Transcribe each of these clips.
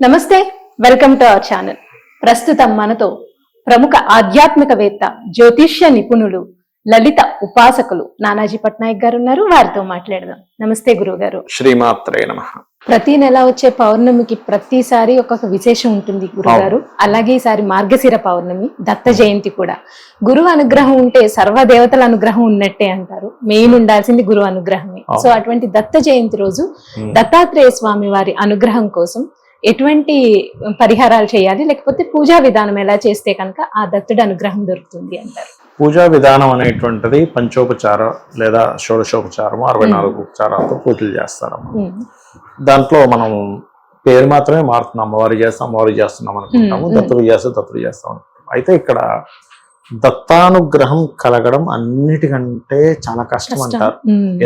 నమస్తే welcome to our channel. ప్రస్తుతం మనతో ప్రముఖ ఆధ్యాత్మికవేత్త జ్యోతిష్య నిపుణులు లలిత ఉపాసకులు నానాజీ పట్నాయక్ గారు ఉన్నారు. వారితో మాట్లాడదాం. నమస్తే గురువు గారు శ్రీమాత్రే నమ. ప్రతి నెల వచ్చే పౌర్ణమికి ప్రతిసారి ఒక్కొక్క విశేషం ఉంటుంది గురుగారు. అలాగే ఈసారి మార్గశిర పౌర్ణమి దత్త జయంతి కూడా. గురువు అనుగ్రహం ఉంటే సర్వ దేవతల అనుగ్రహం ఉన్నట్టే అంటారు. మెయిన్ ఉండాల్సింది గురువు అనుగ్రహమే. సో అటువంటి దత్త జయంతి రోజు. దత్తాత్రేయ స్వామి వారి అనుగ్రహం కోసం ఎటువంటి పరిహారాలు చేయాలి? లేకపోతే పూజా విధానం ఎలా చేస్తే కనుక ఆ దత్తుడి అనుగ్రహం దొరుకుతుంది అంటారు. పూజా విధానం అనేటువంటిది పంచోపచార లేదా షోడశోపచారం అరవై నాలుగు ఉపచారాలతో పూజలు చేస్తారమ్మా Hmm. దాంట్లో మనం పేరు మాత్రమే మారుతున్నాం. అమ్మవారి చేస్తాం అమ్మవారి చేస్తున్నాం అనుకుంటాము. దత్తుడు చేస్తే దత్తుడు చేస్తాం అయితే ఇక్కడ దత్తానుగ్రహం కలగడం అన్నిటికంటే చాలా కష్టం అంటారు.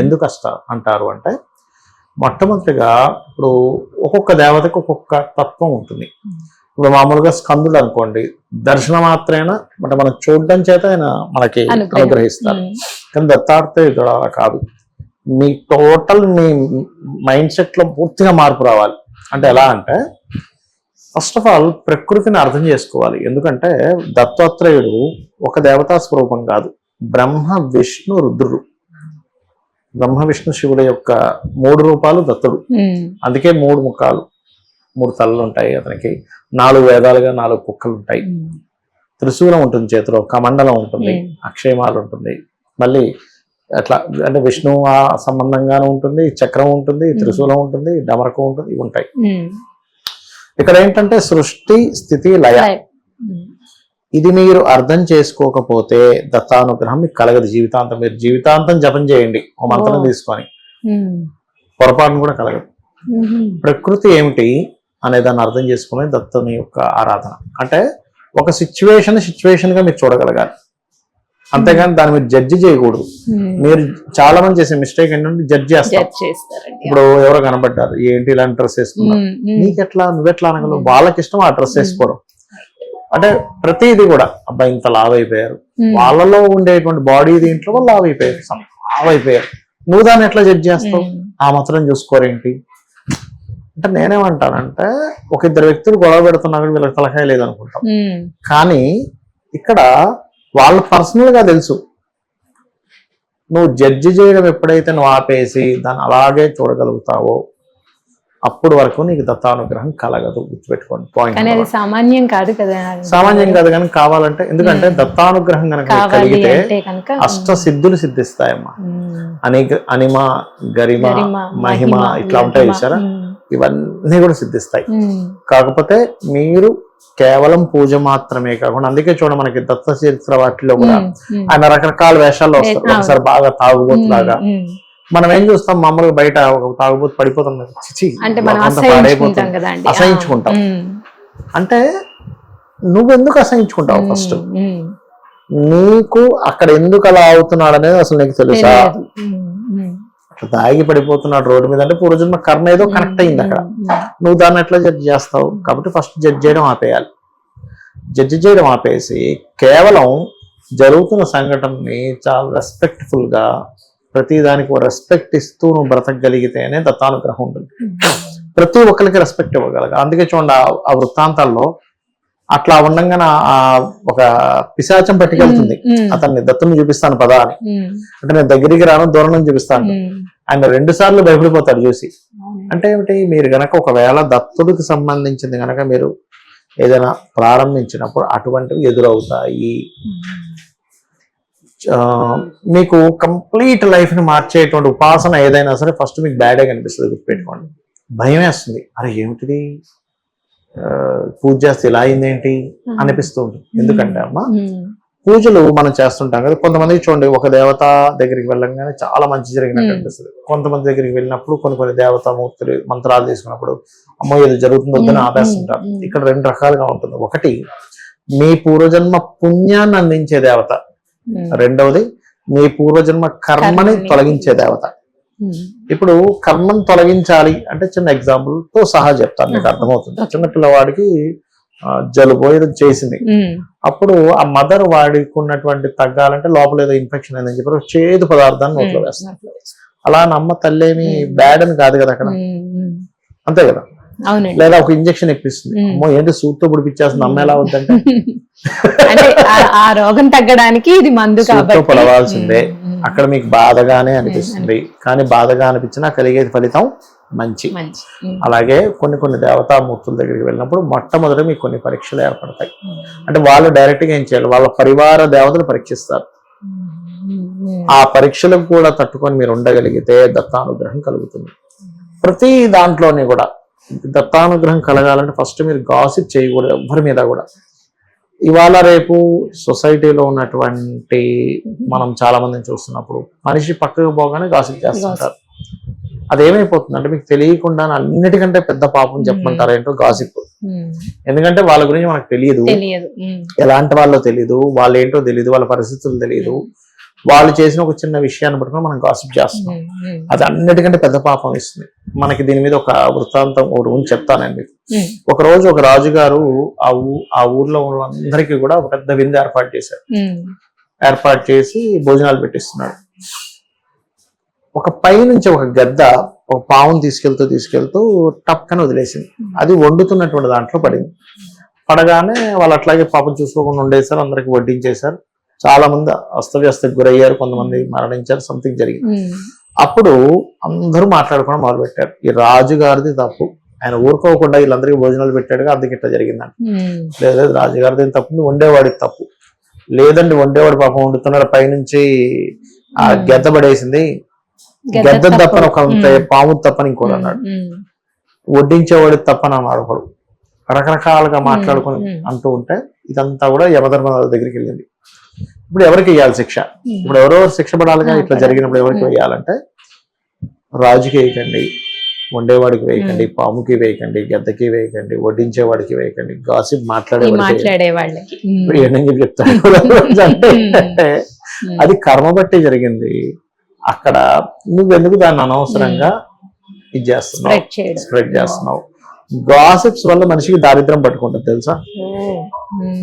ఎందుకు కష్ట అంటారు అంటే మొట్టమొదటిగా ఇప్పుడు ఒక్కొక్క దేవతకు ఒక్కొక్క తత్వం ఉంటుంది. ఇప్పుడు మామూలుగా స్కందుడు అనుకోండి దర్శన మాత్రేనా అంటే మనం చూడడం చేత ఆయన మనకి అనుగ్రహం. అనుగ్రహిస్తారు. కానీ దత్తాత్రేయుడు అలా కాదు. మీ టోటల్ మీ మైండ్ సెట్లో పూర్తిగా మార్పు రావాలి. అంటే ఎలా అంటే ఫస్ట్ ఆఫ్ ఆల్ ప్రకృతిని అర్థం చేసుకోవాలి. ఎందుకంటే దత్తాత్రేయుడు ఒక దేవతా స్వరూపం కాదు. బ్రహ్మ విష్ణు రుద్రుడు. బ్రహ్మ విష్ణు శివుల యొక్క మూడు రూపాలు దత్తుడు. అందుకే మూడు ముఖాలు మూడు తలలు ఉంటాయి అతనికి నాలుగు వేదాలుగా నాలుగు కుక్కలు ఉంటాయి. త్రిశూలం ఉంటుంది చేతిలో కమండలం ఉంటుంది. అక్షయమాలు ఉంటుంది మళ్ళీ అట్లా అంటే విష్ణు ఆ సంబంధంగానే ఉంటుంది చక్రం ఉంటుంది త్రిశూలం ఉంటుంది డమరకం ఉంటుంది ఇవి ఉంటాయి. ఇక్కడ ఏంటంటే సృష్టి స్థితి లయ. ఇది మీరు అర్థం చేసుకోకపోతే దత్తానుగ్రహం మీకు కలగదు. జీవితాంతం మీరు జీవితాంతం జపం చేయండి. ఓ మంత్రం. తీసుకొని. పొరపాటును కూడా కలగదు. ప్రకృతి ఏమిటి అనే దాన్ని అర్థం చేసుకునే దత్తుని యొక్క ఆరాధన. అంటే ఒక సిచ్యువేషన్ సిచ్యువేషన్గా మీరు చూడగలగాలి. అంతేగాని దాన్ని మీరు జడ్జి చేయకూడదు. మీరు చాలా మంది చేసే మిస్టేక్ ఏంటంటే జడ్జి చేస్తారు. ఇప్పుడు ఎవరో కనబడ్డారు. ఏంటి ఇలాంటి డ్రెస్ వేసుకున్నారు. నీకెట్లా? నువ్వెట్లా అనగలవు. వాళ్ళకి ఇష్టం ఆ డ్రెస్ వేసుకోవడం అంటే ప్రతిదీ కూడా అబ్బాయి ఇంత లావ్ అయిపోయారు. వాళ్ళలో ఉండేటువంటి బాడీ దీంట్లో లావ్ అయిపోయారు లావ్ అయిపోయారు నువ్వు దాన్ని ఎట్లా జడ్జి చేస్తావు. ఆ మాత్రం చూసుకోరేంటి అంటే నేనేమంటానంటే ఒక ఇద్దరు వ్యక్తులు గొడవ పెడుతున్నా వీళ్ళకి తలకాయ లేదనుకుంటాం. కానీ ఇక్కడ వాళ్ళ పర్సనల్గా తెలుసు నువ్వు జడ్జి చేయడం ఎప్పుడైతే నువ్వు ఆపేసి దాన్ని అలాగే చూడగలుగుతావో అప్పుడు వరకు నీకు దత్తానుగ్రహం కలగదు గుర్తుపెట్టుకోండి పాయింట్ సామాన్యం కాదు కదా సామాన్యం కాదు కానీ కావాలంటే ఎందుకంటే దత్తానుగ్రహం కనుక కలిగితే కనుక అష్ట సిద్ధులు సిద్ధిస్తాయమ్మా Hmm. అని అనిమ గరిమ మహిమ ఇట్లా ఉంటాయి. చూసారా Hmm. ఇవన్నీ కూడా సిద్ధిస్తాయి Hmm. కాకపోతే మీరు కేవలం పూజ మాత్రమే కాకుండా అందుకే చూడ మనకి దత్త చరిత్ర వాటిలో కూడా Hmm. Hmm. ఆయన రకరకాల వేషాల్లో వస్తారు. ఒకసారి బాగా తాగుబోతులాగా Hmm. మనం ఏం చూస్తాం? మామూలుగా బయట ఒక తాగుబోతు పడిపోతాం కదా, చిచి, అంటే మనం లోకమంతా అసహించుకుంటాం. అంటే నువ్వెందుకు అసహించుకుంటావు ఫస్ట్. నీకు అక్కడ ఎందుకు అలా అవుతున్నాడు అనేది అసలు నీకు తెలుసా? తాగి పడిపోతున్నాడు రోడ్డు మీద అంటే పూర్వజన్మ కర్మ ఏదో కనెక్ట్ అయింది అక్కడ. నువ్వు దాన్ని ఎట్లా జడ్జ్ చేస్తావు? కాబట్టి ఫస్ట్ జడ్జ్ చేయడం ఆపేయాలి. జడ్జ్ చేయడం ఆపేసి కేవలం జరుగుతున్న సంఘటనని చాలా రెస్పెక్ట్ఫుల్గా ప్రతి దానికి రెస్పెక్ట్ ఇస్తూ నువ్వు బ్రతకగలిగితేనే దత్తానుగ్రహం ఉంటుంది. ప్రతి ఒక్కరికి రెస్పెక్ట్ ఇవ్వగలగా. అందుకే చూడండి ఆ- వృత్తాంతాల్లో అట్లా ఉండంగానే ఆ- ఆ ఒక పిశాచం పట్టుకెళ్తుంది. Hmm. అతన్ని దత్తుని చూపిస్తాను పదా అని. Hmm. అంటే నేను దగ్గరికి రాను దూరం నుంచి చూపిస్తాను Hmm. ఆయన రెండు సార్లు భయపడిపోతాడు చూసి. అంటే ఏమిటి? మీరు గనక ఒకవేళ దత్తుడికి సంబంధించింది గనక మీరు ఏదైనా ప్రారంభించినప్పుడు అటువంటివి ఎదురవుతాయి. మీకు కంప్లీట్ లైఫ్ని మార్చేటువంటి ఉపాసన ఏదైనా సరే ఫస్ట్ మీకు బ్యాడే కనిపిస్తుంది గుర్తుపెట్టుకోండి. భయం వేస్తుంది. అరే ఏమిటిది? పూజ చేస్తే ఇలా అయిందేంటి? అనిపిస్తూ ఉంటుంది. ఎందుకంటే అమ్మా. పూజలు మనం చేస్తుంటాం కదా. కొంతమంది చూడండి ఒక దేవత దగ్గరికి వెళ్ళంగానే చాలా మంచి జరిగినట్టు. అనిపిస్తుంది. కొంతమంది దగ్గరికి వెళ్ళినప్పుడు కొన్ని కొన్ని దేవతా మూర్తులు మంత్రాలు తీసుకున్నప్పుడు అమ్మో ఇది జరుగుతుందో వద్దని మ్మ్. ఆపేస్తుంటారు. ఇక్కడ రెండు రకాలుగా ఉంటుంది. ఒకటి మీ పూర్వజన్మ పుణ్యాన్ని అందించే దేవత. రెండవది మీ పూర్వజన్మ కర్మని. తొలగించే దేవత. ఇప్పుడు కర్మను తొలగించాలి అంటే చిన్న ఎగ్జాంపుల్తో సహా చెప్తాను మీకు. అర్థమవుతుంది చిన్న పిల్లవాడికి జలుబు ఏదో చేసింది. అప్పుడు ఆ మదర్ వాడికి ఉన్నటువంటి తగ్గాలంటే లోపల ఏదో ఇన్ఫెక్షన్ అయిందని చెప్పి చేదు పదార్థాన్ని నోట్లో వేస్తారు అలా నమ్మ తల్లేమి. బ్యాడ్ అని కాదు కదా అక్కడ. అంతే కదా లేదా ఒక ఇంజెక్షన్ ఉమ్. అమ్మో ఏంటి సూట్తో పిడిపించేస్తుంది? అమ్మ ఎలా అంటే ఆ- రోగం తగ్గడానికి ఇది మందు కాబట్టి. ఉమ్. అక్కడ మీకు బాధగానే అనిపిస్తుంది. కానీ బాధగా అనిపించినా కలిగేది ఫలితం మంచి. అలాగే కొన్ని కొన్ని దేవతామూర్తుల దగ్గరికి వెళ్ళినప్పుడు మొట్టమొదట మీకు కొన్ని పరీక్షలు ఏర్పడతాయి. అంటే వాళ్ళు డైరెక్ట్గా ఏం చేయాలి? వాళ్ళ పరివార దేవతలు పరీక్షిస్తారు. ఆ పరీక్షలకు కూడా తట్టుకొని మీరు ఉండగలిగితే దత్తానుగ్రహం కలుగుతుంది. ప్రతి దాంట్లోని కూడా దత్తానుగ్రహం కలగాలంటే ఫస్ట్ మీరు గాసిప్ చేయకూడదు ఎవ్వరి మీద కూడా. ఇవాళ రేపు సొసైటీలో ఉన్నటువంటి మనం చాలా మందిని చూస్తున్నప్పుడు మనిషి పక్కకు పోగానే గాసిప్ చేస్తుంటారు. అదేమైపోతుంది అంటే మీకు తెలియకుండా అన్నిటికంటే పెద్ద పాపం చెప్పమంటారు ఏంటో గాసిప్. ఎందుకంటే వాళ్ళ గురించి మనకు తెలియదు. ఎలాంటి వాళ్ళో తెలియదు వాళ్ళు ఏంటో తెలియదు వాళ్ళ పరిస్థితులు తెలియదు వాళ్ళు చేసిన ఒక చిన్న విషయాన్ని పట్టుకుని మనం గాసిప్ చేస్తున్నాం. అది అన్నిటికంటే పెద్ద పాపం ఇస్తుంది. మనకి దీని మీద ఒక వృత్తాంతం ఒకటి ఉంది చెప్తానండి. ఒక రోజు ఒక రాజుగారు ఆ ఊ ఆ ఊర్లో వాళ్ళందరికీ కూడా ఒక పెద్ద విందు ఏర్పాటు చేశారు. ఏర్పాటు చేసి భోజనాలు పెట్టిస్తున్నాడు ఒక పై నుంచి ఒక గద్ద ఒక పావును తీసుకెళ్తూ తీసుకెళ్తూ టక్కని వదిలేసింది. అది వండుతున్నటువంటి దాంట్లో పడింది. పడగానే వాళ్ళు అట్లాగే పాపం చూసుకోకుండా ఉండేశారు. అందరికి వడ్డించేశారు. చాలా మంది అస్తవ్యస్తకు గురయ్యారు కొంతమంది మరణించారు సంథింగ్ జరిగింది. ఉమ్, అప్పుడు అందరూ మాట్లాడుకోవడం మొదలు పెట్టారు ఈ రాజుగారిది తప్పు. ఆయన ఊరుకోకుండా వీళ్ళందరికీ భోజనాలు పెట్టాడుగా అందుకే ఇట్లా జరిగిందంట. ఉమ్, లేదు లేదు రాజుగారిది తప్పు ఉంది, వండేవాడిది తప్పు. లేదండి వండేవాడు పాపం వండుతున్నాడు పైనుంచి ఆ Hmm. గెద్ద పడేసింది. గద్ద గెద్ద తప్పు. తప్పని ఒక Hmm. పాము తప్పని ఇంకోటి అన్నాడు. వడ్డించేవాడి తప్పని అన్నాడు ఒకడు. రకరకాలుగా మాట్లాడుకొని Hmm. అంటూ ఉంటే ఇదంతా కూడా యమధర్మరాజు దగ్గరికి వెళ్ళింది. ఇప్పుడు ఎవరికి ఇవ్వాలి శిక్ష? ఉమ్, ఇప్పుడు ఎవరెవరు శిక్ష పడాలిగా ఇట్లా. జరిగినప్పుడు ఎవరికి Hmm. వేయాలంటే రాజుకి వేయకండి వండేవాడికి వేయకండి పాముకి వేయకండి గద్దకి వేయకండి వడ్డించేవాడికి వేయకండి గాసిప్ మాట్లాడేవాడికి ఏంటని చెప్తాను అంటే అది కర్మ బట్టి జరిగింది. అక్కడ నువ్వెందుకు దాన్ని అనవసరంగా ఇది చేస్తున్నావు? స్ప్రెడ్ చేస్తున్నావు. గాసిప్స్ వల్ల మనిషికి దారిద్రం పట్టుకుంటుంది తెలుసా?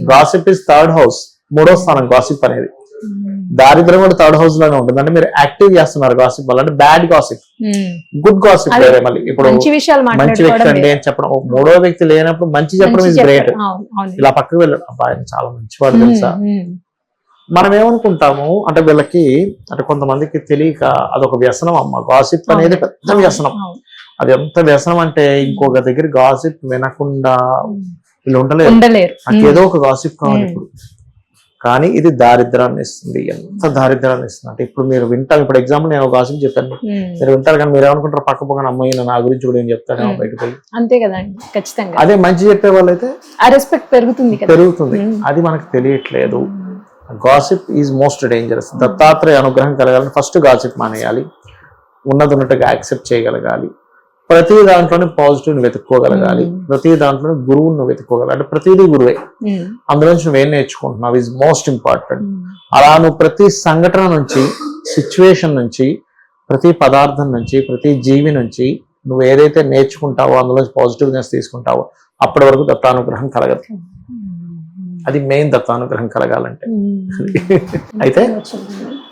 గాసిప్ ఇస్ థర్డ్ హౌస్ మూడో స్థానం గాసిప్ అనేది. ఉమ్, దారిద్రం కూడా థర్డ్ హౌస్లోనే ఉంటుంది. అంటే మీరు యాక్టివ్ చేస్తున్నారు గాసిప్ వల్ల అంటే బ్యాడ్ గాసిప్. గుడ్ గాసిప్ వేరే మళ్ళీ. ఇప్పుడు మంచి వ్యక్తి అండి అని చెప్పడం? మూడో వ్యక్తి లేనప్పుడు మంచి చెప్పడం ఇస్ గ్రేట్. ఇలా పక్కకు వెళ్ళడం. అబ్బా ఆయన చాలా మంచివాడు ఉమ్, తెలుసా? ఉమ్, మనం ఏమనుకుంటాము? అంటే వీళ్ళకి అంటే కొంతమందికి తెలియక అదొక వ్యసనం అమ్మ. గాసిప్ అనేది. పెద్ద వ్యసనం. అది ఎంత వ్యసనం అంటే ఇంకొక దగ్గర గాసిప్ వినకుండా వీళ్ళు ఉండలేరు. నాకు ఏదో ఒక గాసిప్ కావాలి. ఇప్పుడు. కానీ ఇది దారిద్రాన్ని ఇస్తుంది ఎంత దారిద్రాన్ని ఇస్తుంది. అంటే ఇప్పుడు మీరు వింటారు. ఇప్పుడు ఎగ్జాంపుల్ నేను ఒక గాసిప్ చెప్పాను. మీరు వింటారు కానీ మీరు ఏమనుకుంటారు? పక్క పక్కన అమ్మాయి నా గురించి కూడా ఏం ఉమ్. బయటకు అంతే కదండి. ఖచ్చితంగా. అదే మంచి చెప్పే వాళ్ళైతే ఆ రెస్పెక్ట్ పెరుగుతుంది పెరుగుతుంది. అది మనకు తెలియట్లేదు. Gossip is most dangerous Dattatreya అనుగ్రహం కలగాలని ఫస్ట్ గాసిప్ మానేయాలి. ఉన్నది ఉన్నట్టుగా యాక్సెప్ట్ చేయగలగాలి. ప్రతి దాంట్లోనే పాజిటివ్ని వెతుక్కోగలగాలి. Mm. ప్రతి దాంట్లోనే గురువుని నువ్వు వెతుక్కోగలగాలి. అంటే ప్రతిదీ గురువే. ఉమ్, అందులో నుంచి నువ్వేం నేర్చుకుంటున్నావు? ఈజ్ మోస్ట్ ఇంపార్టెంట్ అలా నువ్వు ప్రతి సంఘటన నుంచి సిచ్యువేషన్ నుంచి ప్రతి పదార్థం నుంచి ప్రతి జీవి నుంచి నువ్వు ఏదైతే నేర్చుకుంటావో అందులో పాజిటివ్నెస్ తీసుకుంటావో అప్పటి వరకు దత్తానుగ్రహం కలగదు. ఉమ్, అది మెయిన్ దత్తానుగ్రహం కలగాలంటే. అయితే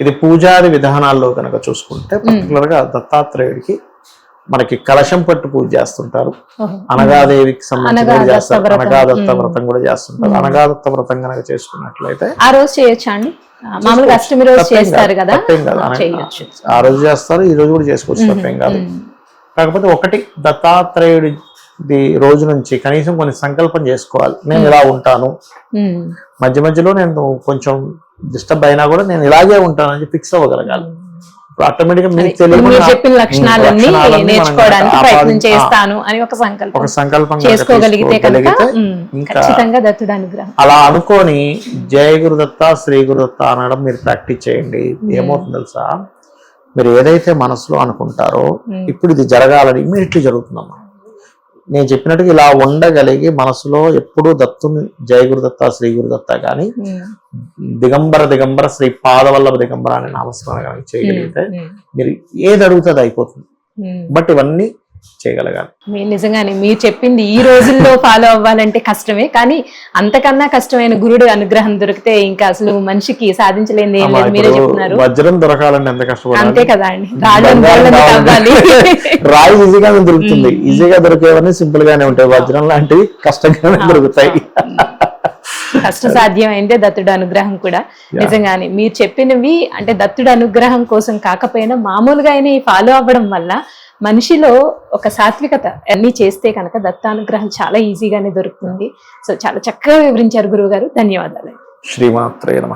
ఇది పూజాది విధానాల్లో కనుక చూసుకుంటే పర్టికులర్గా దత్తాత్రేయుడికి మనకి కలశం పట్టు పూజ చేస్తుంటారు. అనగాదేవికి సంబంధించి చేస్తారు. వ్రతం. అనగాదత్త. వ్రతం కూడా చేస్తుంటారు. అనగాదత్త వ్రతం కనుక చేసుకున్నట్లయితే ఆ రోజు చేయొచ్చా అండి? ఆ, మామూలుగా అష్టమి రోజు చేస్తారు కాదు. ఆ, రోజు చేస్తారు. ఈ రోజు కూడా చేసుకోవచ్చు. తప్పేం కాదు. కాకపోతే ఒకటి దత్తాత్రేయుడి రోజు నుంచి కనీసం కొన్ని సంకల్పం చేసుకోవాలి. నేను ఇలా ఉంటాను. మధ్య మధ్యలో నేను కొంచెం డిస్టర్బ్ అయినా కూడా నేను ఇలాగే ఉంటానని ఫిక్స్ అవ్వగలగాలి. ఆటోమేటిక్ మీకు మీరు చెప్పిన లక్షణాలన్నీ నేర్చుకోవడానికి ప్రయత్నం చేస్తాను అని ఒక సంకల్పం. ఒక సంకల్పం చేసుకోగలిగితే కనుక ఖచ్చితంగా దత్తుడు అనుగ్రహం. అలా అనుకొని జయ గురుదత్త శ్రీ గురుదత్త అనడం మీరు ప్రాక్టీస్ చేయండి. ఏమవుతుంది తెలుసా? మీరు ఏదైతే మనసులో అనుకుంటారో ఇప్పుడు ఇది జరగాలని ఇమీడియట్లీ జరుగుతుందమ్మా. నేను చెప్పినట్టుగా ఇలా ఉండగలిగి మనసులో ఎప్పుడూ దత్తుని జయ గురుదత్త శ్రీ గురుదత్త కానీ ఉమ్, దిగంబర దిగంబర శ్రీ పాదవల్లభ దిగంబర అనే నామస్మరణ చేయగలిగితే ఉమ్, మీరు ఏది అడుగుతుంది అయిపోతుంది. బట్ ఇవన్నీ చేయగలగాలి. మీరు నిజంగానే మీరు చెప్పింది ఈ రోజుల్లో ఫాలో అవ్వాలంటే కష్టమే కానీ అంతకన్నా కష్టమైన గురుడు అనుగ్రహం దొరికితే ఇంకా అసలు మనిషికి సాధించలేనిది ఏం లేదు మీరే చెప్తున్నారు. వజ్రం దొరకాలంటే ఎంత కష్టపడాలి? అంతే కదా అండి. రాయి ఈజీగా దొరుకుతుంది. ఈజీగా దొరికేవన్నీ సింపుల్ గానే ఉంటాయి. వజ్రం లాంటివి కష్టంగానే దొరుకుతాయి. కష్ట సాధ్యమైందే దత్తుడు అనుగ్రహం కూడా. నిజంగానే మీరు చెప్పినవి అంటే దత్తుడు అనుగ్రహం కోసం కాకపోయినా మామూలుగా అయినా ఈ ఫాలో అవ్వడం వల్ల మనిషిలో ఒక సాత్వికత అన్ని చేస్తే కనుక దత్తానుగ్రహం చాలా ఈజీగానే దొరుకుతుంది. సో చాలా చక్కగా వివరించారు గురువు గారు ధన్యవాదాలు. శ్రీమాత్రే నమ.